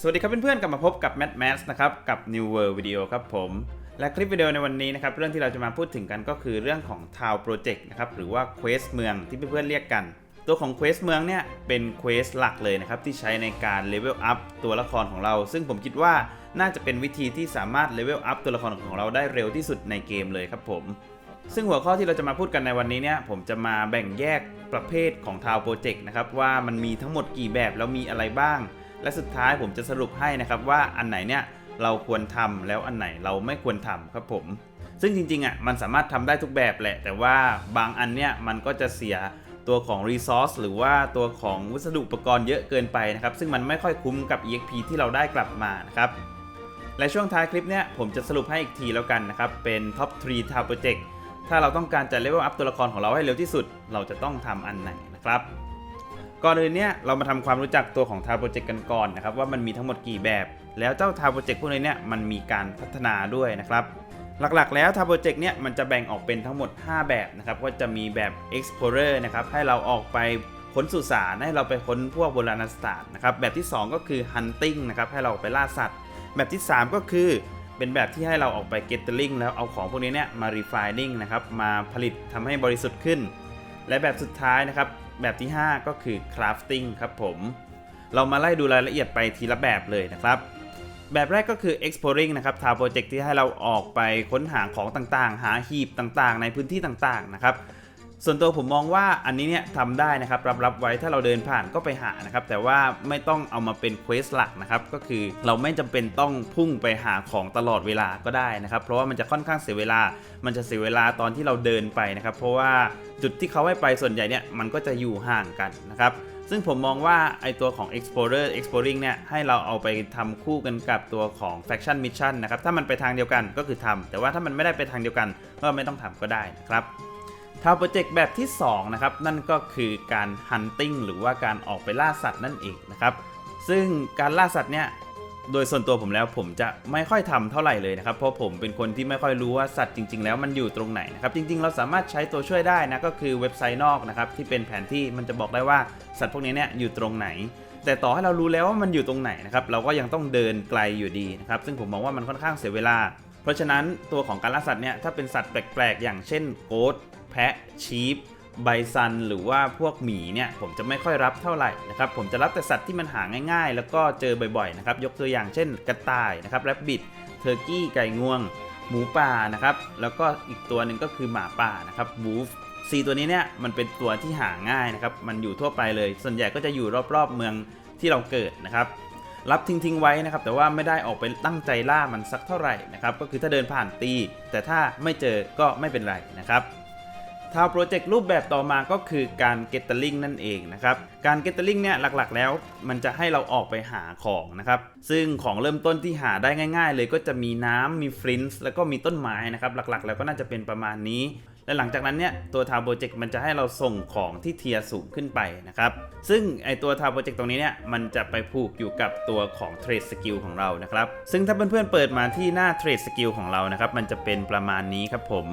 สวัสดีครับเพื่อนๆกลับมาพบกับ Mad Max นะครับกับ New World Video ครับผม และคลิปวิดีโอในวันนี้นะครับเรื่องที่เราจะมาพูดถึงกันก็คือเรื่องของ Town Project นะครับหรือว่า Quest เมืองที่เพื่อนๆเรียกกัน ตัวของ Quest เมืองเนี่ยเป็น Quest หลักเลยนะครับที่ใช้ในการ Level Up ตัวละครของเรา ซึ่งผมคิดว่าน่าจะเป็นวิธีที่สามารถ Level Up ตัวละครของเราได้เร็วที่สุดในเกมเลยครับผมซึ่งหัวข้อที่เราจะมาพูดกันในวันนี้เนี่ยผมจะมาแบ่งแยกประเภทของทาวโปรเจกต์นะครับว่ามันมีทั้งหมดกี่แบบแล้วมีอะไรบ้าง และสุดท้ายผมจะสรุปให้นะครับว่าอันไหนเนี่ยเราควรทำแล้วอันไหนเราไม่ควรทำครับผม ซึ่งจริงๆอะมันสามารถทำได้ทุกแบบแหละ แต่ว่าบางอันเนี่ยมันก็จะเสียตัวของ Resource หรือว่าตัวของวัสดุอุปกรณ์เยอะเกินไปนะครับ ซึ่งมันไม่ค่อยคุ้มกับ EXP ที่เราได้กลับมานะครับ และช่วงท้ายคลิปเนี่ยผมจะสรุปให้อีกทีแล้วกันนะครับ เป็น Top 3 Town Project ถ้าเราต้องการจะเลเวลอัพตัวละครของเราให้เร็วที่สุด เราจะต้องทำอันไหนนะครับ ก่อนอื่นเนี่ยเรามาทำความรู้จักตัวของ Town Project กันก่อนนะครับว่ามันมีทั้งหมดกี่แบบ แล้วเจ้า Town Project พวกนี้เนี่ยมันมีการพัฒนาด้วยนะครับหลักๆ แล้ว Town Project เนี่ยมันจะแบ่งออกเป็นทั้งหมด 5 แบบนะครับก็จะมีแบบ Explorer นะครับให้เราออกไปค้นสุสานให้เราไปค้นพวกโบราณสถานนะครับแบบที่ 2 ก็คือ Hunting นะครับให้เราไปล่าสัตว์ แบบที่ 3 ก็คือเป็นแบบที่ให้เราออกไป Gathering แล้วเอาของพวกนี้เนี่ยมา Refining นะครับมาผลิตทำให้บริสุทธิ์ขึ้น และแบบสุดท้ายนะครับ แบบที่ 5 ก็คือ Crafting ครับผม เรามาไล่ดูรายละเอียดไปทีละแบบเลยนะครับ แบบแรกก็คือ exploring นะครับทาวโปรเจกต์ที่ให้เราออกไปค้นหาของต่างๆ หาหีบต่างๆ ในพื้นที่ต่างๆ นะครับ ส่วนตัวผมมองว่าอันนี้เนี่ยทำได้นะครับรับรับไว้ถ้าเราเดินผ่านก็ไปหานะครับแต่ว่าไม่ต้องเอามาเป็นเควสหลักนะครับก็คือเราไม่จำเป็นต้องพุ่งไปหาของตลอดเวลาก็ได้นะครับ เพราะว่ามันจะค่อนข้างเสียเวลา มันจะเสียเวลาตอนที่เราเดินไปนะครับ เพราะว่าจุดที่เขาให้ไปส่วนใหญ่เนี่ยมันก็จะอยู่ห่างกันนะครับซึ่งผมมองว่าไอตัวของ explorer exploring เนี่ยให้เราเอาไปทำคู่กันกับตัวของ faction mission นะครับถ้ามันไปทางเดียวกันก็คือทำแต่ว่าถ้ามันไม่ได้ไปทางเดียวกันก็ไม่ต้องทำก็ได้นะครับ ทาวโปรเจกต์แบบที่2นะครับนั่นก็คือการ hunting หรือว่าการออกไปล่าสัตว์นั่นเองนะครับซึ่งการล่าสัตว์เนี่ยโดยส่วนตัวผมแล้วผมจะไม่ค่อยทำเท่าไหร่เลยนะครับ เพราะผมเป็นคนที่ไม่ค่อยรู้ว่าสัตว์จริง ๆ แล้วมันอยู่ตรงไหนนะครับ จริง ๆ เราสามารถใช้ตัวช่วยได้นะก็คือเว็บไซต์นอกนะครับที่เป็นแผนที่มันจะบอกได้ว่าสัตว์พวกนี้เนี่ยอยู่ตรงไหน แต่ต่อให้เรารู้แล้วว่ามันอยู่ตรงไหนนะครับเราก็ยังต้องเดินไกลอยู่ดีนะครับซึ่งผมมองว่ามันค่อนข้างเสียเวลา เพราะฉะนั้นตัวของการล่าสัตว์เนี่ยถ้าเป็นสัตว์แปลกๆ อย่างเช่นโกดแพะชีฟไบซันหรือว่าพวกหมีเนี่ยผมจะไม่ค่อยรับเท่าไหร่นะครับผมจะรับแต่สัตว์ที่มันหาง่ายๆ แล้วก็เจอบ่อยๆนะครับยกตัวอย่างเช่นกระต่ายนะครับแรบบิทเทอร์กี้ไก่งวง หมูป่านะครับแล้วก็อีกตัวหนึ่งก็คือหมาป่านะครับบูฟซีตัวนี้เนี่ยมันเป็นตัวที่หาง่ายนะครับมันอยู่ทั่วไปเลย ส่วนใหญ่ก็จะอยู่รอบๆเมืองที่เราเกิดนะครับ รับทิ้งๆไว้นะครับแต่ว่าไม่ได้ออกไปตั้งใจล่ามันสักเท่าไหร่นะครับก็คือถ้าเดินผ่านตี แต่ถ้าไม่เจอก็ไม่เป็นไรนะครับทาวโปรเจกต์รูปแบบต่อมาก็คือการ Gathering นั่นเองนะครับการ Gathering เนี่ยหลักๆ แล้ว มันจะให้เราออกไปหาของนะครับซึ่งของเริ่มต้นที่หาได้ง่าย ๆ เลยก็จะมีน้ำมีฟลินส์แล้วก็มีต้นไม้นะครับหลักๆ แล้วก็น่าจะเป็นประมาณนี้ และหลังจากนั้นเนี่ยตัวทาวโปรเจกต์มันจะให้เราส่งของที่เทียสูงขึ้นไปนะครับ ซึ่งไอตัวทาวโปรเจกต์ตรงนี้เนี่ยมันจะไปผูกอยู่กับตัวของเทรดสกิลของเรานะครับ ซึ่งถ้าเพื่อนๆเปิดมาที่หน้าเทรดสกิลของเรานะครับ มันจะเป็นประมาณนี้ครับผม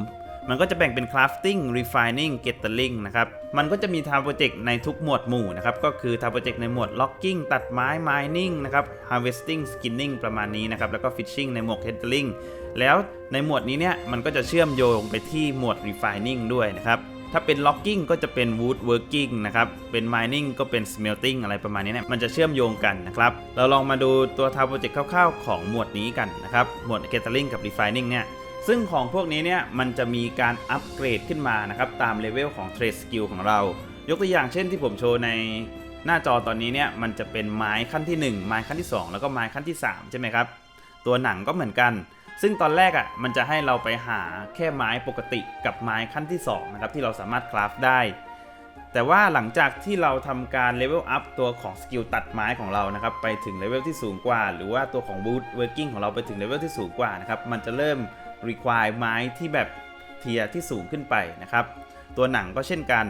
มันก็จะแบ่งเป็น crafting refining gathering นะครับ มันก็จะมีทาวโปรเจกต์ในทุกหมวดหมู่นะครับ ก็คือทาวโปรเจกต์ในหมวด logging ตัดไม้ mining นะครับ harvesting skinning ประมาณนี้นะครับ แล้วก็ fishing ในหมวด gathering แล้วในหมวดนี้เนี่ยมันก็จะเชื่อมโยงไปที่หมวด refining ด้วยนะครับ ถ้าเป็น logging ก็จะเป็น wood working นะครับ เป็น mining ก็เป็น smelting อะไรประมาณนี้เนี่ยมันจะเชื่อมโยงกันนะครับ เราลองมาดูตัวทาวโปรเจกต์คร่าวๆ ของหมวดนี้กันนะครับ หมวด gathering กับ refining เนี่ยซึ่งของพวกนี้เนี่ยมันจะมีการอัปเกรดขึ้นมานะครับตามเลเวลของเทรดสกิลของเรา ยกตัวอย่างเช่นที่ผมโชว์ในหน้าจอตอนนี้เนี่ยมันจะเป็นไม้ขั้นที่ 1 ไม้ขั้นที่ 2 แล้วก็ไม้ขั้นที่ 3 ใช่ไหมครับ ตัวหนังก็เหมือนกัน ซึ่งตอนแรกอะ่ะมันจะให้เราไปหาแค่ไม้ปกติกับไม้ขั้นที่2นะครับที่เราสามารถคราฟได้ แต่ว่าหลังจากที่เราทำการเลเวลอัพตัวของสกิลตัดไม้ของเรานะครับไปถึงเลเวลที่สูงกว่า หรือว่าตัวของบูทเวิร์กิ่งของเราไปถึงเลเวลที่สูงกว่านะครับมันจะเริ่ม require ไม้ที่แบบเทียที่สูงขึ้นไปนะครับตัวหนังก็เช่นกัน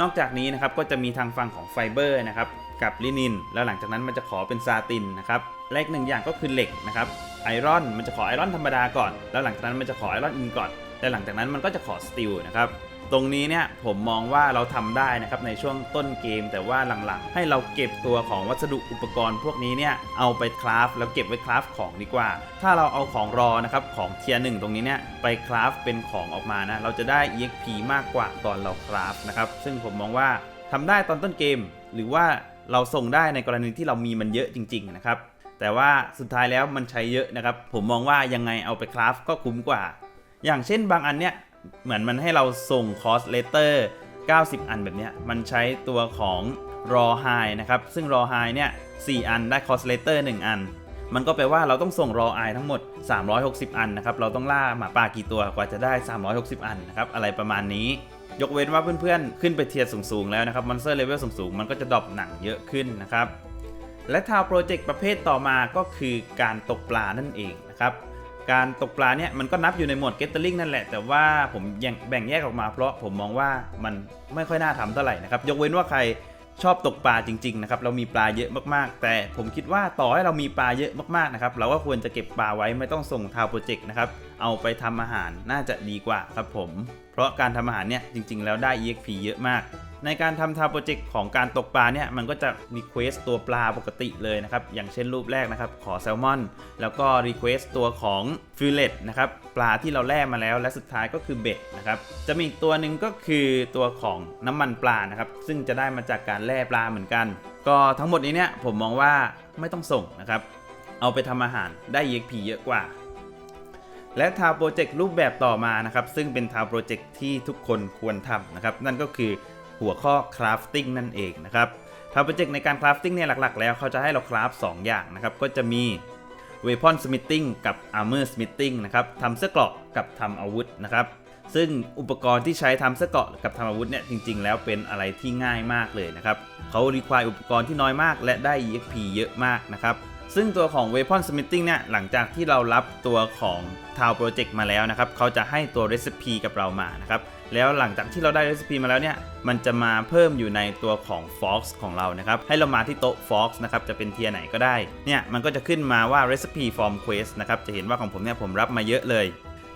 นอกจากนี้นะครับก็จะมีทางฝั่งของไฟเบอร์นะครับ กับลินิน แล้วหลังจากนั้นมันจะขอเป็นซาตินนะครับและอีกหนึ่งอย่างก็คือเหล็กนะครับไอรอนมันจะขอไอรอนธรรมดาก่อน แล้วหลังจากนั้นมันจะขอไอรอนอินก่อดและหลังจากนั้นมันก็จะขอสตีลนะครับตรงนี้เนี่ยผมมองว่าเราทำได้นะครับในช่วงต้นเกม แต่ว่าหลังๆ ให้เราเก็บตัวของวัสดุอุปกรณ์พวกนี้เนี่ยเอาไปคราฟแล้วเก็บไว้คราฟของดีกว่า ถ้าเราเอาของรอนะครับของเทียร์หนึ่งตรงนี้เนี่ยไปคราฟเป็นของออกมานะเราจะได้ EXP มากกว่าตอนเราคราฟนะครับซึ่งผมมองว่าทำได้ตอนต้นเกมหรือว่า เราส่งได้ในกรณีที่เรามีมันเยอะจริง ๆ นะครับ แต่ว่าสุดท้ายแล้วมันใช้เยอะนะครับ ผมมองว่ายังไงเอาไปคราฟก็คุ้มกว่า อย่างเช่นบางอันเนี่ยเหมือนมันให้เราส่งคอสเลเตอร์90 อันแบบเนี้ยมันใช้ตัวของรอไฮนะครับ ซึ่งรอไฮเนี่ย4อันได้คอสเลเตอร์1อัน มันก็แปลว่าเราต้องส่งรอไอทั้งหมด 360 อันนะครับ เราต้องล่าหมาป่ากี่ตัวกว่าจะได้ 360 อันนะครับ อะไรประมาณนี้ ยกเว้นว่าเพื่อนๆ ขึ้นไปเทียร์สูงๆ แล้วนะครับมอนสเตอร์เลเวลสูงๆ มันก็จะดรอปหนังเยอะขึ้นนะครับ และทาวโปรเจกต์ประเภทต่อมาก็คือการตกปลานั่นเองนะครับการตกปลาเนี่ยมันก็นับอยู่ในหมวด Gathering นั่นแหละ แต่ว่าผมยังแบ่งแยกออกมาเพราะผมมองว่ามันไม่ค่อยน่าทำเท่าไหร่นะครับ ยกเว้นว่าใคร ชอบตกปลาจริงๆนะครับเรามีปลาเยอะมากๆ แต่ผมคิดว่าต่อให้เรามีปลาเยอะมากๆนะครับเราก็ควรจะเก็บปลาไว้ไม่ต้องส่งทาวโปรเจกต์นะครับเอาไปทำอาหารน่าจะดีกว่าครับผม เพราะการทำอาหารเนี่ยจริง ๆ แล้วได้ EXP เยอะมาก ในการทำทาวโปรเจกต์ของการตกปลาเนี่ยมันก็จะรีเควสตัวปลาปกติเลยนะครับ อย่างเช่นรูปแรกนะครับ ขอแซลมอน แล้วก็รีเควสตัวของฟิลเลตนะครับปลาที่เราแล่มาแล้วและสุดท้ายก็คือเบ็ดนะครับจะมีอีกตัวหนึ่งก็คือตัวของน้ำมันปลานะครับซึ่งจะได้มาจากการแล่ปลาเหมือนกัน ก็ทั้งหมดนี้เนี่ยผมมองว่าไม่ต้องส่งนะครับเอาไปทำอาหารได้ EXP เยอะกว่าและทาวโปรเจกต์รูปแบบต่อมานะครับ ซึ่งเป็นทาวโปรเจกต์ที่ทุกคนควรทำนะครับ นั่นก็คือ หัวข้อ crafting นั่นเองนะครับทาวโปรเจกต์ในการ crafting เนี่ยหลักๆ แล้วเขาจะให้เราคราฟ2อย่างนะครับ ก็จะมี weapon smithing กับ armor smithing นะครับทำเสื้อเกราะกับทำอาวุธนะครับ ซึ่งอุปกรณ์ที่ใช้ทำเสื้อเกราะกับทำอาวุธเนี่ยจริง ๆ แล้วเป็นอะไรที่ง่ายมากเลยนะครับเขารีควายอุปกรณ์ที่น้อยมาก และได้ EXP เยอะมากนะครับ ซึ่งตัวของ Weapon Smithing เนี่ยหลังจากที่เรารับตัวของ Town Project มาแล้วนะครับ เขาจะให้ตัว Recipe กับเรามานะครับ แล้วหลังจากที่เราได้ Recipe มาแล้วเนี่ย มันจะมาเพิ่มอยู่ในตัวของ Fox ของเรานะครับ ให้เรามาที่โต๊ะ Fox นะครับ จะเป็นเทียไหนก็ได้ เนี่ย มันก็จะขึ้นมาว่า Recipe from Quest นะครับ จะเห็นว่าของผมเนี่ยผมรับมาเยอะเลย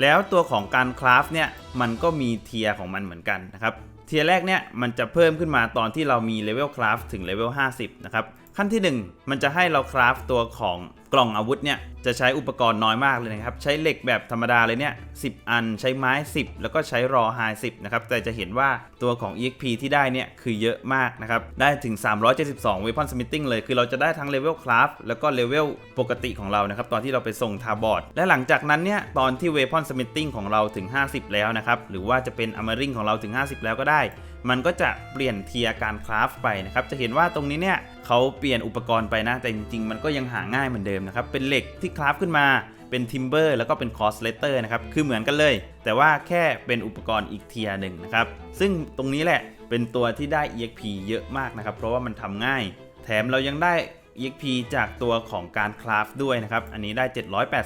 แล้วตัวของการคราฟเนี่ย มันก็มีเทียของมันเหมือนกันนะครับ เทียแรกเนี่ย มันจะเพิ่มขึ้นมาตอนที่เรามีเลเวลคราฟถึงเลเวล50 นะครับ ขั้นที่ 1 มันจะให้เราคราฟตัวของกล่องอาวุธเนี่ยจะใช้อุปกรณ์น้อยมากเลยนะครับ ใช้เหล็กแบบธรรมดาเลยเนี่ย10อันใช้ไม้ 10 แล้วก็ใช้รอไฮ10 นะครับ แต่จะเห็นว่าตัวของ EXP ที่ได้เนี่ยคือเยอะมากนะครับ ได้ถึง 372 Weapon Smithing เลย คือเราจะได้ทั้งเลเวลคราฟแล้วก็เลเวลปกติของเรานะครับ ตอนที่เราไปส่งทาบอดและหลังจากนั้นเนี่ยตอนที่ Weapon Smithing ของเราถึง 50 แล้วนะครับ หรือว่าจะเป็น Armoring ของเราถึง 50 แล้วก็ได้ มันก็จะเปลี่ยนเทียร์การคราฟไปนะครับ จะเห็นว่าตรงนี้เนี่ยเขาเปลี่ยนอุปกรณ์ไปนะ แต่จริงๆ มันก็ยังหาง่ายเหมือนเดิมนะครับ เป็นเหล็กที่คราฟขึ้นมา เป็นทิมเบอร์แล้วก็เป็นคอสเลเตอร์นะครับ คือเหมือนกันเลย แต่ว่าแค่เป็นอุปกรณ์อีกเทียร์หนึ่งนะครับ ซึ่งตรงนี้แหละเป็นตัวที่ได้ EXP เยอะมากนะครับ เพราะว่ามันทำง่าย แถมเรายังได้ EXP จากตัวของการคราฟด้วยนะครับ อันนี้ได้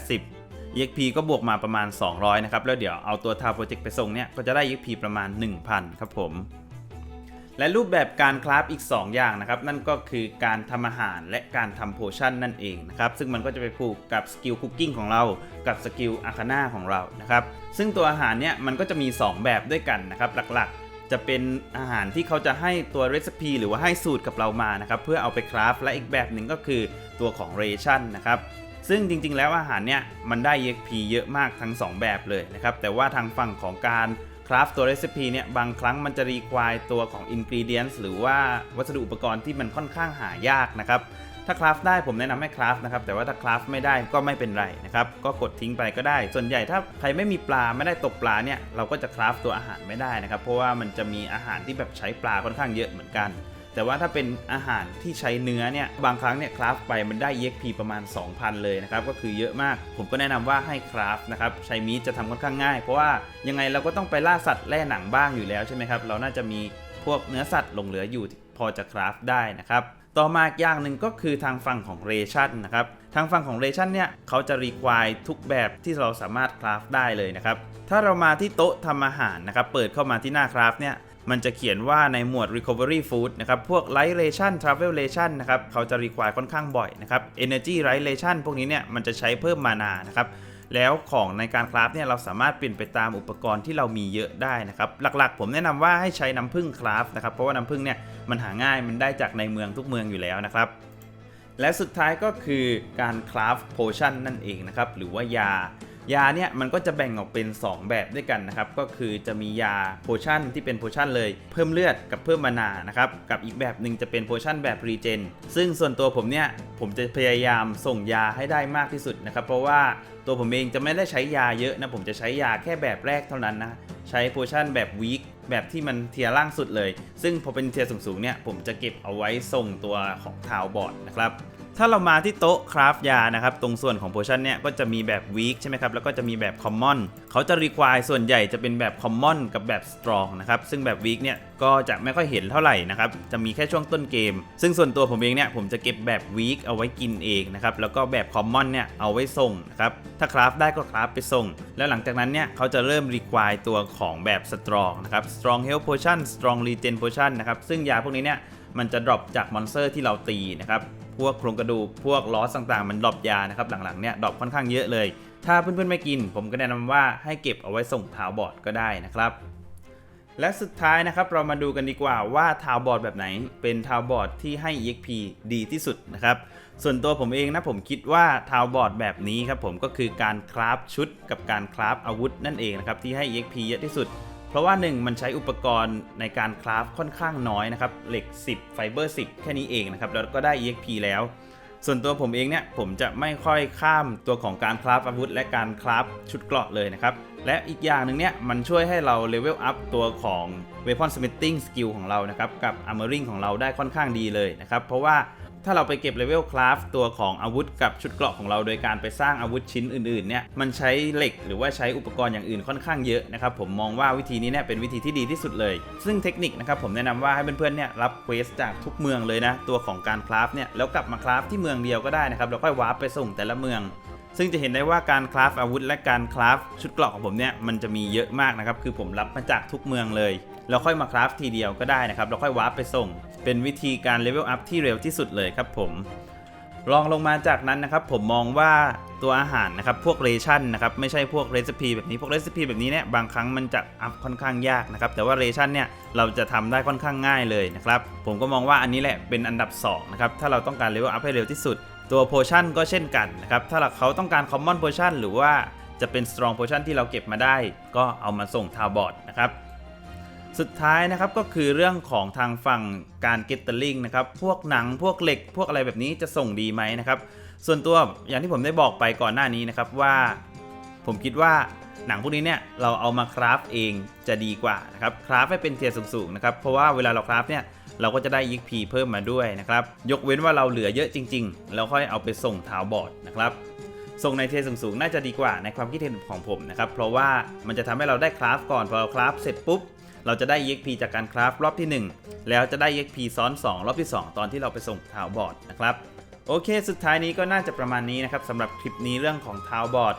780 EXP ก็บวกมาประมาณ 200 นะครับ แล้วเดี๋ยวเอาตัวทาโปรเจกต์ไปส่งเนี่ย ก็จะได้ EXP ประมาณ 1,000 ครับผม และรูปแบบการคราฟอีก 2 อย่างนะครับ นั่นก็คือการทำอาหารและการทำโพชั่นนั่นเองนะครับ ซึ่งมันก็จะไปผูกกับสกิลคุกกิ้งของเรา กับสกิลอาคาน่าของเรานะครับ ซึ่งตัวอาหารเนี่ยมันก็จะมี 2 แบบด้วยกันนะครับ หลักๆ จะเป็นอาหารที่เขาจะให้ตัวเรซิปีหรือว่าให้สูตรกับเรามานะครับ เพื่อเอาไปคราฟและอีกแบบหนึ่งก็คือตัวของเรชั่นนะครับซึ่งจริงๆ แล้วอาหารเนี่ยมันได้ EXP เยอะมากทั้ง 2 แบบเลยนะครับ แต่ว่าทางฝั่งของการ คราฟตัวเรซิปีเนี่ยบางครั้งมันจะรีควายตัวของ Ingredients หรือว่าวัสดุอุปกรณ์ที่มันค่อนข้างหายากนะครับถ้าคราฟได้ผมแนะนำให้คราฟนะครับแต่ว่าถ้าคราฟไม่ได้ก็ไม่เป็นไรนะครับก็กดทิ้งไปก็ได้ ส่วนใหญ่ถ้าใครไม่มีปลาไม่ได้ตกปลาเนี่ยเราก็จะคราฟตัวอาหารไม่ได้นะครับเพราะว่ามันจะมีอาหารที่แบบใช้ปลาค่อนข้างเยอะเหมือนกัน แต่ว่าถ้าเป็นอาหารที่ใช้เนื้อเนี่ยบางครั้งเนี่ยคราฟไปมันได้ EXP ประมาณ 2,000 เลยนะครับก็คือเยอะมาก ผมก็แนะนำว่าให้คราฟนะครับใช้มีดจะทำค่อนข้างง่าย เพราะว่ายังไงเราก็ต้องไปล่าสัตว์แล่หนังบ้างอยู่แล้วใช่ไหมครับเราน่าจะมีพวกเนื้อสัตว์หลงเหลืออยู่พอจะคราฟได้นะครับต่อมาอีกอย่างหนึ่งก็คือทางฝั่งของเรชั่นนะครับทางฝั่งของเรชั่นเนี่ยเขาจะรีควายทุกแบบที่เราสามารถคราฟได้เลยนะครับถ้าเรามาที่โต๊ะทำอาหารนะครับเปิดเข้ามาที่หน้าคราฟเนี่ย มันจะเขียนว่าในหมวด recovery food นะครับ พวก light ration travel ration นะครับ เขาจะ require ค่อนข้างบ่อยนะครับ energy light ration พวกนี้เนี่ย มันจะใช้เพิ่มมานานะครับแล้วของในการคราฟเนี่ยเราสามารถเปลี่ยนไปตามอุปกรณ์ที่เรามีเยอะได้นะครับ หลักๆ ผมแนะนำว่าให้ใช้น้ำผึ้งคราฟนะครับ เพราะว่าน้ำผึ้งเนี่ยมันหาง่ายมันได้จากในเมืองทุกเมืองอยู่แล้วนะครับ และสุดท้ายก็คือการคราฟโพชั่นนั่นเองนะครับ หรือว่ายา ยาเนี่ยมันก็จะแบ่งออกเป็น 2 แบบด้วยกันนะครับ ก็คือจะมียาโพชั่นที่เป็นโพชั่นเลยเพิ่มเลือดกับเพิ่มมานานะครับ กับอีกแบบหนึ่งจะเป็นโพชั่นแบบรีเจนซึ่งส่วนตัวผมเนี่ยผมจะพยายามส่งยาให้ได้มากที่สุดนะครับ เพราะว่าตัวผมเองจะไม่ได้ใช้ยาเยอะนะ ผมจะใช้ยาแค่แบบแรกเท่านั้นนะใช้โพชั่นแบบวีคแบบที่มันเทียร์ล่างสุดเลย ซึ่งพอเป็นเทียร์สูงๆเนี่ยผมจะเก็บเอาไว้ส่งตัวของทาวบอร์ดนะครับ ถ้าเรามาที่โต๊ะคราฟยานะครับ ตรงส่วนของโพชั่นเนี่ยก็จะมีแบบวีคใช่ไหมครับ แล้วก็จะมีแบบคอมมอนเขาจะรีควายส่วนใหญ่จะเป็นแบบคอมมอนกับแบบสตรองนะครับ ซึ่งแบบวีคเนี่ยก็จะไม่ค่อยเห็นเท่าไหร่นะครับ จะมีแค่ช่วงต้นเกม ซึ่งส่วนตัวผมเองเนี่ยผมจะเก็บแบบวีคเอาไว้กินเองนะครับ แล้วก็แบบคอมมอนเนี่ยเอาไว้ส่งนะครับ ถ้าคราฟได้ก็คราฟไปส่ง แล้วหลังจากนั้นเนี่ยเขาจะเริ่มรีควายตัวของแบบสตรองนะครับ strong health potion strong regen potion นะครับซึ่งยาพวกนี้เนี่ยมันจะดรอปจากมอนสเตอร์ที่เราตีนะครับ พวกโครงกระดูกพวกล้อต่างๆ มันดรอปยานะครับหลังๆเนี่ยดรอปค่อนข้างเยอะเลย ถ้าเพื่อนๆไม่กิน ผมก็แนะนำว่าให้เก็บเอาไว้ส่งทาวบอร์ดก็ได้นะครับ และสุดท้ายนะครับเรามาดูกันดีกว่าว่าทาวบอร์ดแบบไหน เป็นทาวบอร์ดที่ให้ EXP ดีที่สุดนะครับส่วนตัวผมเองนะผมคิดว่าทาวบอร์ดแบบนี้ครับผมก็คือการคราฟชุดกับการคราฟอาวุธนั่นเองนะครับที่ให้ EXP เยอะที่สุด ราะว่า 1 มันใช้อุปกรณ์ในการคราฟค่อนข้างน้อยนะครับ เหล็ก 10 ไฟเบอร์ 10 แค่นี้เองนะครับ แล้วก็ได้ EXP แล้ว ส่วนตัวผมเองเนี่ย ผมจะไม่ค่อยข้ามตัวของการคราฟอาวุธ และการคราฟชุดเกราะเลยนะครับ และอีกอย่างหนึ่งเนี่ย มันช่วยให้เราเลเวลอัพตัวของ Weapon Smithing Skill ของเรานะครับ กับ Armoring ของเราได้ค่อนข้างดีเลยนะครับ เพราะว่า ถ้าเราไปเก็บเลเวลคราฟตัวของอาวุธกับชุดเกราะของเราโดยการไปสร้างอาวุธชิ้นอื่นๆเนี่ยมันใช้เหล็กหรือว่าใช้อุปกรณ์อย่างอื่นค่อนข้างเยอะนะครับผมมองว่าวิธีนี้เนี่ยเป็นวิธีที่ดีที่สุดเลย ซึ่งเทคนิคนะครับผมแนะนำว่าให้เพื่อนๆเนี่ยรับเควสจากทุกเมืองเลยนะตัวของการคราฟเนี่ยแล้วกลับมาคราฟที่เมืองเดียวก็ได้นะครับแล้วค่อยวาร์ปไปส่งแต่ละเมืองซึ่งจะเห็นได้ว่าการคราฟอาวุธและการคราฟชุดเกราะของผมเนี่ยมันจะมีเยอะมากนะครับคือผมรับมาจากทุกเมืองเลยแล้วค่อยมาคราฟทีเดียวก็ได้นะครับแล้วค่อยวาร์ปไปส่ง เป็นวิธีการเลเวลอัพที่เร็วที่สุดเลยครับผมรองลงมาจากนั้นนะครับผมมองว่าตัวอาหารนะครับพวกเรชั่นนะครับไม่ใช่พวกเรซิปีแบบนี้พวกเรซิปีแบบนี้เนี่ยบางครั้งมันจะอัพค่อนข้างยากนะครับแต่ว่าเรชั่นเนี่ยเราจะทำได้ค่อนข้างง่ายเลยนะครับผมก็มองว่าอันนี้แหละเป็นอันดับ2นะครับถ้าเราต้องการเลเวลอัพให้เร็วที่สุด ตัวโพชั่นก็เช่นกันนะครับถ้าเขาต้องการคอมมอนโพชั่นหรือว่าจะเป็นสตรองโพชั่นที่เราเก็บมาได้ ก็เอามาส่งทาวบอร์ดนะครับ สุดท้ายนะครับก็คือเรื่องของทางฝั่งการเกตเตอร์ลิงนะครับพวกหนังพวกเหล็ก พวกอะไรแบบนี้จะส่งดีไหมนะครับส่วนตัวอย่างที่ผมได้บอกไปก่อนหน้านี้นะครับว่า ผมคิดว่าหนังพวกนี้เนี่ยเราเอามาคราฟเองจะดีกว่านะครับคราฟให้เป็นเทียร์สูงๆนะครับเพราะว่าเวลาเราคราฟเนี่ยเราก็จะได้ยิกพีเพิ่มมาด้วยนะครับยกเว้นว่าเราเหลือเยอะจริง ๆ แล้วค่อยเอาไปส่งทาวบอร์ดนะครับส่งในเทียร์สูงๆน่าจะดีกว่าในความคิดเห็นของผมนะครับเพราะว่ามันจะทำให้เราได้คราฟก่อนพอเราคราฟเสร็จปุ๊บ เราจะได้ EXP จากการคราฟรอบที่ 1 แล้วจะได้ EXP ซ้อน 2 รอบที่ 2 ตอนที่เราไปส่งทาวบอร์ดนะครับ โอเค สุดท้ายนี้ก็น่าจะประมาณนี้นะครับสำหรับคลิปนี้เรื่องของทาวบอร์ด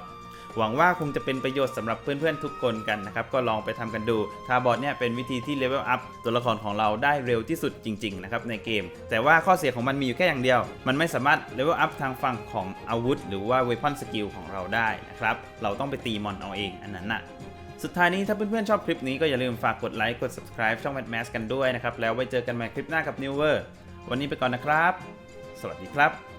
หวังว่าคงจะเป็นประโยชน์สำหรับเพื่อนๆทุกคนกันนะครับ ก็ลองไปทำกันดู ทาบอร์ดเนี่ยเป็นวิธีที่เลเวลอัพตัวละครของเราได้เร็วที่สุดจริงๆนะครับในเกม แต่ว่าข้อเสียของมันมีอยู่แค่อย่างเดียว มันไม่สามารถเลเวลอัพทางฝั่งของอาวุธ หรือว่าเวพอนสกิลของเราได้นะครับ เราต้องไปตีมอนเอาเองอันนั้นน่ะ สุดท้ายนี้ถ้าเพื่อนๆชอบคลิปนี้ก็อย่าลืมฝากกดไลค์กด subscribe ช่อง Mad Mask กันด้วยนะครับ แล้วไว้เจอกันใหม่คลิปหน้ากับ New w o r วันนี้ไปก่อนนะครับ สวัสดีครับ